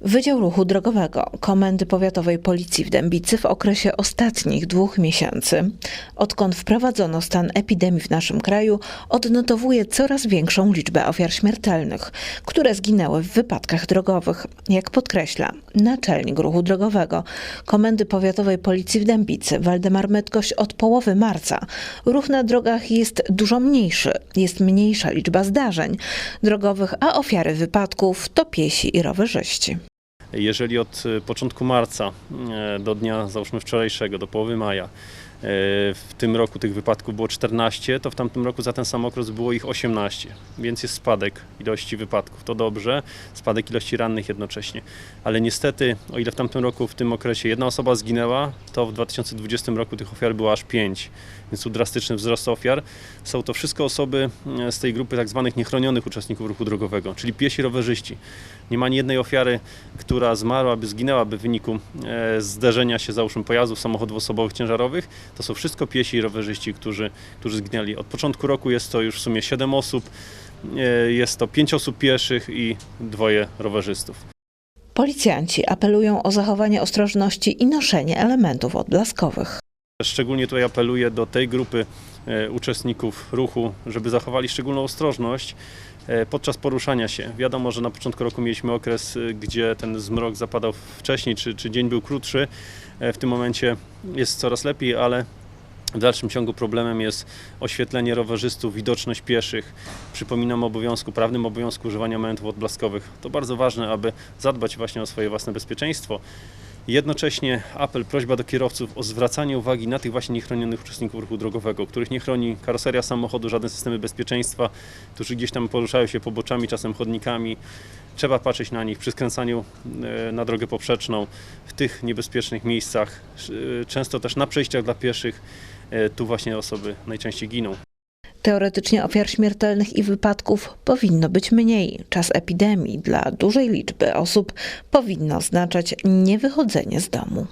Wydział Ruchu Drogowego Komendy Powiatowej Policji w Dębicy w okresie ostatnich dwóch miesięcy, odkąd wprowadzono stan epidemii w naszym kraju, odnotowuje coraz większą liczbę ofiar śmiertelnych, które zginęły w wypadkach drogowych. Jak podkreśla naczelnik Ruchu Drogowego Komendy Powiatowej Policji w Dębicy Waldemar Metkoś, od połowy marca ruch na drogach jest dużo mniejszy, jest mniejsza liczba zdarzeń drogowych, a ofiary wypadków to piesi i rowerzyści. Jeżeli od e, początku marca e, do dnia, załóżmy wczorajszego, do połowy maja, w tym roku tych wypadków było 14, to w tamtym roku za ten sam okres było ich 18, więc jest spadek ilości wypadków. To dobrze, spadek ilości rannych jednocześnie. Ale niestety, o ile w tamtym roku, w tym okresie jedna osoba zginęła, to w 2020 roku tych ofiar było aż 5, więc tu drastyczny wzrost ofiar. Są to wszystko osoby e, z tej grupy tak zwanych niechronionych uczestników ruchu drogowego, czyli piesi rowerzyści. Nie ma ani jednej ofiary, która zmarłaby, zginęłaby w wyniku e, zderzenia się załóżmy pojazdów samochodów osobowych ciężarowych. To są wszystko piesi i rowerzyści, którzy, którzy zginęli. Od początku roku jest to już w sumie 7 osób, e, jest to 5 osób pieszych i dwoje rowerzystów. Policjanci apelują o zachowanie ostrożności i noszenie elementów odblaskowych. Szczególnie tutaj apeluję do tej grupy e, uczestników ruchu, żeby zachowali szczególną ostrożność e, podczas poruszania się. Wiadomo, że na początku roku mieliśmy okres, e, gdzie ten zmrok zapadał wcześniej, czy, czy dzień był krótszy. W tym momencie jest coraz lepiej, ale w dalszym ciągu problemem jest oświetlenie rowerzystów, widoczność pieszych. Przypominam o obowiązku, prawnym obowiązku używania elementów odblaskowych. To bardzo ważne, aby zadbać właśnie o swoje własne bezpieczeństwo. Jednocześnie apel, prośba do kierowców o zwracanie uwagi na tych właśnie niechronionych uczestników ruchu drogowego, których nie chroni karoseria samochodu, żadne systemy bezpieczeństwa, którzy gdzieś tam poruszają się poboczami, czasem chodnikami. Trzeba patrzeć na nich przy skręcaniu e, na drogę poprzeczną, w tych niebezpiecznych miejscach, e, często też na przejściach dla pieszych. E, Tu właśnie osoby najczęściej giną. Teoretycznie ofiar śmiertelnych i wypadków powinno być mniej. Czas epidemii dla dużej liczby osób powinno oznaczać niewychodzenie z domu.